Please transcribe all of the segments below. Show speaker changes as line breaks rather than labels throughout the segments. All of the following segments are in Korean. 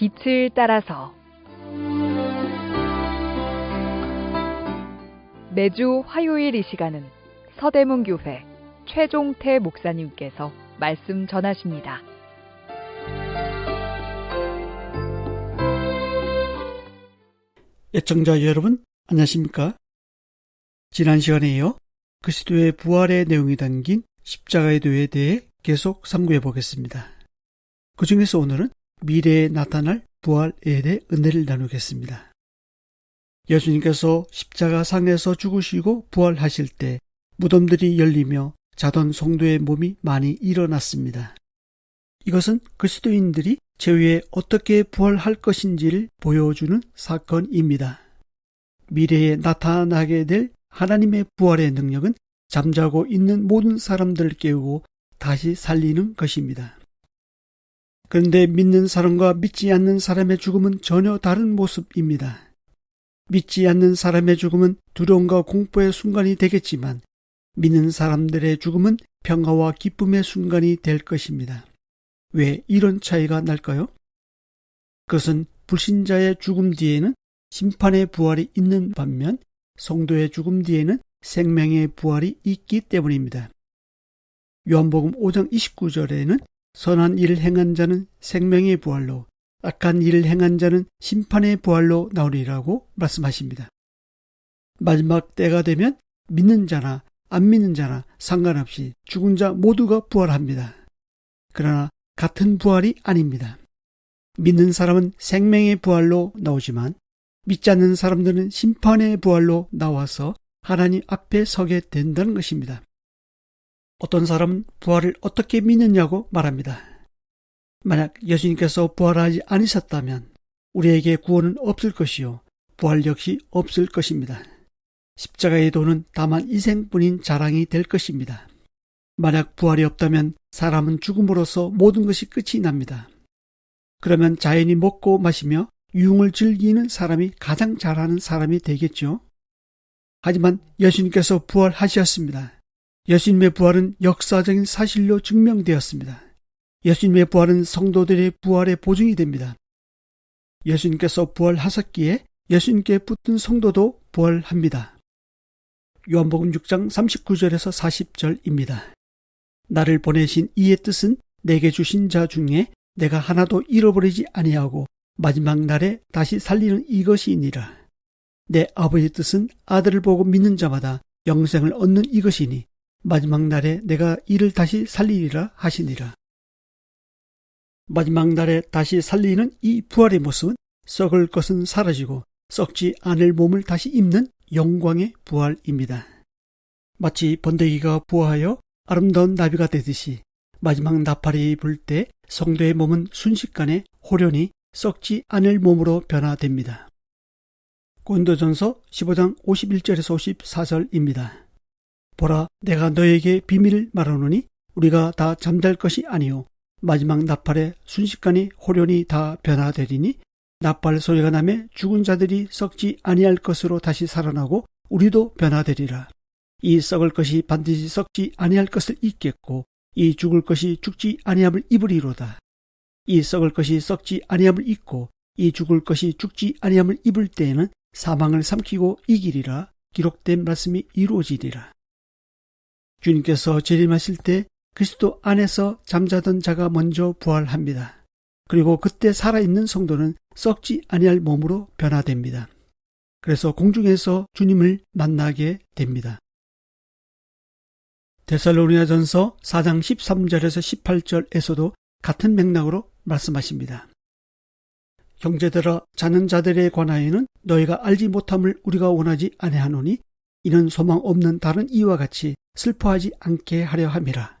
빛을 따라서 매주 화요일 이 시간은 서대문교회 최종태 목사님께서 말씀 전하십니다.
애청자 여러분, 안녕하십니까? 지난 시간에 이어 그리스도의 부활의 내용이 담긴 십자가의 도에 대해 계속 상고해 보겠습니다. 그 중에서 오늘은 미래에 나타날 부활에 대해 은혜를 나누겠습니다. 예수님께서 십자가 상에서 죽으시고 부활하실 때 무덤들이 열리며 자던 성도의 몸이 많이 일어났습니다. 이것은 그리스도인들이 제후에 어떻게 부활할 것인지를 보여주는 사건입니다. 미래에 나타나게 될 하나님의 부활의 능력은 잠자고 있는 모든 사람들을 깨우고 다시 살리는 것입니다. 그런데 믿는 사람과 믿지 않는 사람의 죽음은 전혀 다른 모습입니다. 믿지 않는 사람의 죽음은 두려움과 공포의 순간이 되겠지만 믿는 사람들의 죽음은 평화와 기쁨의 순간이 될 것입니다. 왜 이런 차이가 날까요? 그것은 불신자의 죽음 뒤에는 심판의 부활이 있는 반면 성도의 죽음 뒤에는 생명의 부활이 있기 때문입니다. 요한복음 5장 29절에는 선한 일을 행한 자는 생명의 부활로 악한 일을 행한 자는 심판의 부활로 나오리라고 말씀하십니다. 마지막 때가 되면 믿는 자나 안 믿는 자나 상관없이 죽은 자 모두가 부활합니다. 그러나 같은 부활이 아닙니다. 믿는 사람은 생명의 부활로 나오지만 믿지 않는 사람들은 심판의 부활로 나와서 하나님 앞에 서게 된다는 것입니다. 어떤 사람은 부활을 어떻게 믿느냐고 말합니다. 만약 예수님께서 부활하지 않으셨다면 우리에게 구원은 없을 것이요. 부활 역시 없을 것입니다. 십자가의 도는 다만 이생뿐인 자랑이 될 것입니다. 만약 부활이 없다면 사람은 죽음으로써 모든 것이 끝이 납니다. 그러면 자연히 먹고 마시며 유흥을 즐기는 사람이 가장 잘하는 사람이 되겠죠. 하지만 예수님께서 부활하셨습니다. 예수님의 부활은 역사적인 사실로 증명되었습니다. 예수님의 부활은 성도들의 부활의 보증이 됩니다. 예수님께서 부활하셨기에 예수님께 붙은 성도도 부활합니다. 요한복음 6장 39절에서 40절입니다. 나를 보내신 이의 뜻은 내게 주신 자 중에 내가 하나도 잃어버리지 아니하고 마지막 날에 다시 살리는 이것이니라. 내 아버지의 뜻은 아들을 보고 믿는 자마다 영생을 얻는 이것이니 마지막 날에 내가 이를 다시 살리리라 하시니라. 마지막 날에 다시 살리는 이 부활의 모습은 썩을 것은 사라지고 썩지 않을 몸을 다시 입는 영광의 부활입니다. 마치 번데기가 부화하여 아름다운 나비가 되듯이 마지막 나팔이 불 때 성도의 몸은 순식간에 호련히 썩지 않을 몸으로 변화됩니다. 곤도전서 15장 51절에서 54절입니다. 보라 내가 너에게 비밀을 말하노니 우리가 다 잠잘 것이 아니요 마지막 나팔에 순식간에 호련히 다 변화되리니 나팔 소리가 나매 죽은 자들이 썩지 아니할 것으로 다시 살아나고 우리도 변화되리라. 이 썩을 것이 반드시 썩지 아니할 것을 잊겠고 이 죽을 것이 죽지 아니함을 입으리로다. 이 썩을 것이 썩지 아니함을 잊고 이 죽을 것이 죽지 아니함을 입을 때에는 사망을 삼키고 이기리라 기록된 말씀이 이루어지리라. 주님께서 재림하실 때 그리스도 안에서 잠자던 자가 먼저 부활합니다. 그리고 그때 살아있는 성도는 썩지 아니할 몸으로 변화됩니다. 그래서 공중에서 주님을 만나게 됩니다. 데살로니아 전서 4장 13절에서 18절에서도 같은 맥락으로 말씀하십니다. 형제들아 자는 자들에 관하여는 너희가 알지 못함을 우리가 원하지 아니하노니 이는 소망 없는 다른 이와 같이 슬퍼하지 않게 하려 함이라.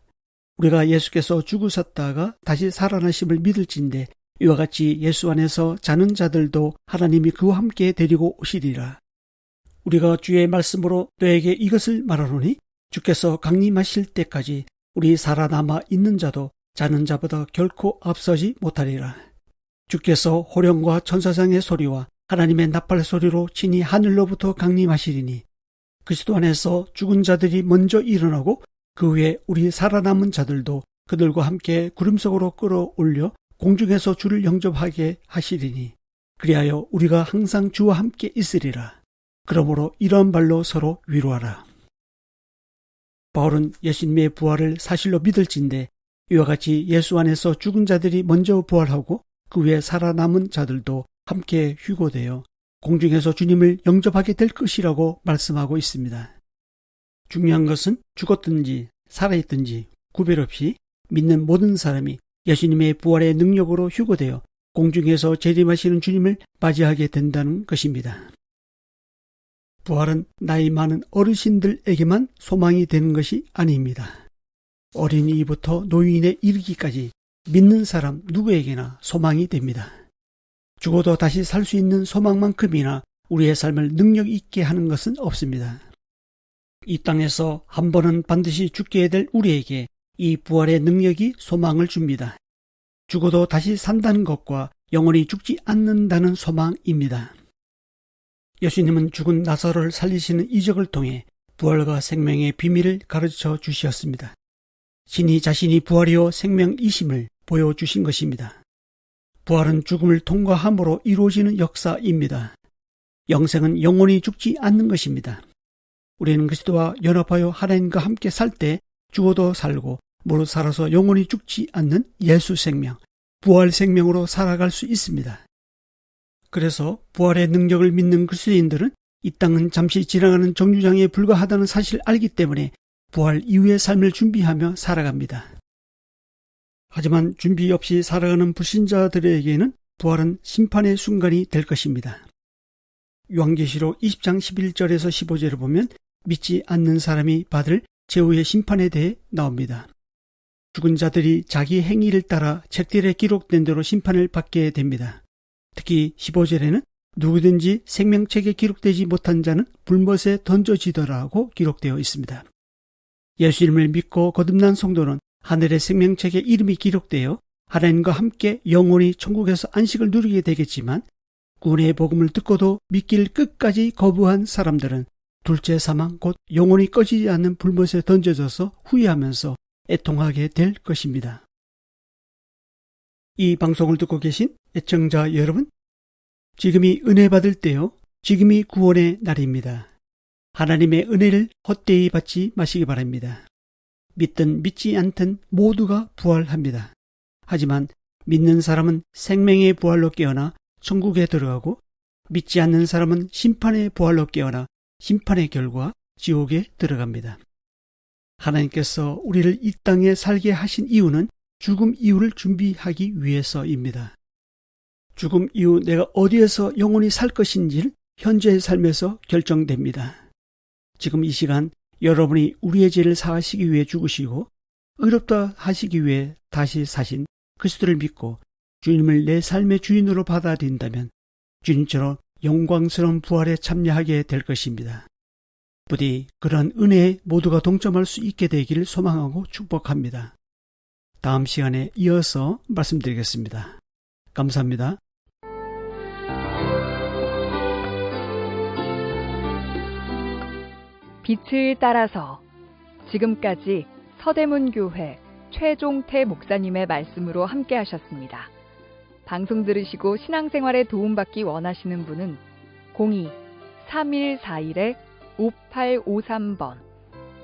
우리가 예수께서 죽으셨다가 다시 살아나심을 믿을진데 이와 같이 예수 안에서 자는 자들도 하나님이 그와 함께 데리고 오시리라. 우리가 주의 말씀으로 너에게 이것을 말하노니 주께서 강림하실 때까지 우리 살아남아 있는 자도 자는 자보다 결코 앞서지 못하리라. 주께서 호령과 천사장의 소리와 하나님의 나팔 소리로 친히 하늘로부터 강림하시리니 그리스도 안에서 죽은 자들이 먼저 일어나고 그 후에 우리 살아남은 자들도 그들과 함께 구름 속으로 끌어올려 공중에서 주를 영접하게 하시리니 그리하여 우리가 항상 주와 함께 있으리라. 그러므로 이러한 발로 서로 위로하라. 바울은 예수님의 부활을 사실로 믿을진데 이와 같이 예수 안에서 죽은 자들이 먼저 부활하고 그 후에 살아남은 자들도 함께 휴고되어 공중에서 주님을 영접하게 될 것이라고 말씀하고 있습니다. 중요한 것은 죽었든지 살아있든지 구별 없이 믿는 모든 사람이 예수님의 부활의 능력으로 휴고되어 공중에서 재림하시는 주님을 맞이하게 된다는 것입니다. 부활은 나이 많은 어르신들에게만 소망이 되는 것이 아닙니다. 어린이부터 노인에 이르기까지 믿는 사람 누구에게나 소망이 됩니다. 죽어도 다시 살 수 있는 소망만큼이나 우리의 삶을 능력 있게 하는 것은 없습니다. 이 땅에서 한 번은 반드시 죽게 될 우리에게 이 부활의 능력이 소망을 줍니다. 죽어도 다시 산다는 것과 영원히 죽지 않는다는 소망입니다. 예수님은 죽은 나사로를 살리시는 이적을 통해 부활과 생명의 비밀을 가르쳐 주셨습니다. 신이 자신이 부활이요 생명이심을 보여주신 것입니다. 부활은 죽음을 통과함으로 이루어지는 역사입니다. 영생은 영원히 죽지 않는 것입니다. 우리는 그리스도와 연합하여 하나님과 함께 살 때 죽어도 살고 무릇 살아서 영원히 죽지 않는 예수 생명, 부활 생명으로 살아갈 수 있습니다. 그래서 부활의 능력을 믿는 그리스도인들은 이 땅은 잠시 지나가는 정류장에 불과하다는 사실을 알기 때문에 부활 이후의 삶을 준비하며 살아갑니다. 하지만 준비 없이 살아가는 불신자들에게는 부활은 심판의 순간이 될 것입니다. 요한계시록 20장 11절에서 15절을 보면 믿지 않는 사람이 받을 제후의 심판에 대해 나옵니다. 죽은 자들이 자기 행위를 따라 책들에 기록된 대로 심판을 받게 됩니다. 특히 15절에는 누구든지 생명책에 기록되지 못한 자는 불못에 던져지더라고 기록되어 있습니다. 예수님을 믿고 거듭난 성도는 하늘의 생명책에 이름이 기록되어 하나님과 함께 영원히 천국에서 안식을 누리게 되겠지만 구원의 복음을 듣고도 믿길 끝까지 거부한 사람들은 둘째 사망 곧 영원히 꺼지지 않는 불못에 던져져서 후회하면서 애통하게 될 것입니다. 이 방송을 듣고 계신 애청자 여러분, 지금이 은혜 받을 때요. 지금이 구원의 날입니다. 하나님의 은혜를 헛되이 받지 마시기 바랍니다. 믿든 믿지 않든 모두가 부활합니다. 하지만 믿는 사람은 생명의 부활로 깨어나 천국에 들어가고 믿지 않는 사람은 심판의 부활로 깨어나 심판의 결과 지옥에 들어갑니다. 하나님께서 우리를 이 땅에 살게 하신 이유는 죽음 이후를 준비하기 위해서입니다. 죽음 이후 내가 어디에서 영원히 살 것인지를 현재의 삶에서 결정됩니다. 지금 이 시간 여러분이 우리의 죄를 사하시기 위해 죽으시고 의롭다 하시기 위해 다시 사신 그리스도를 믿고 주님을 내 삶의 주인으로 받아들인다면 주님처럼 영광스러운 부활에 참여하게 될 것입니다. 부디 그런 은혜에 모두가 동점할 수 있게 되기를 소망하고 축복합니다. 다음 시간에 이어서 말씀드리겠습니다. 감사합니다.
빛을 따라서 지금까지 서대문 교회 최종태 목사님의 말씀으로 함께 하셨습니다. 방송 들으시고 신앙생활에 도움받기 원하시는 분은 02-3141-5853번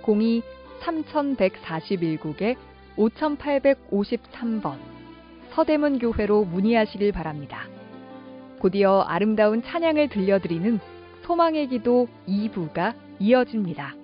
02-3141국에 5853번 서대문 교회로 문의하시길 바랍니다. 곧이어 아름다운 찬양을 들려드리는 소망의 기도 2부가 이어집니다.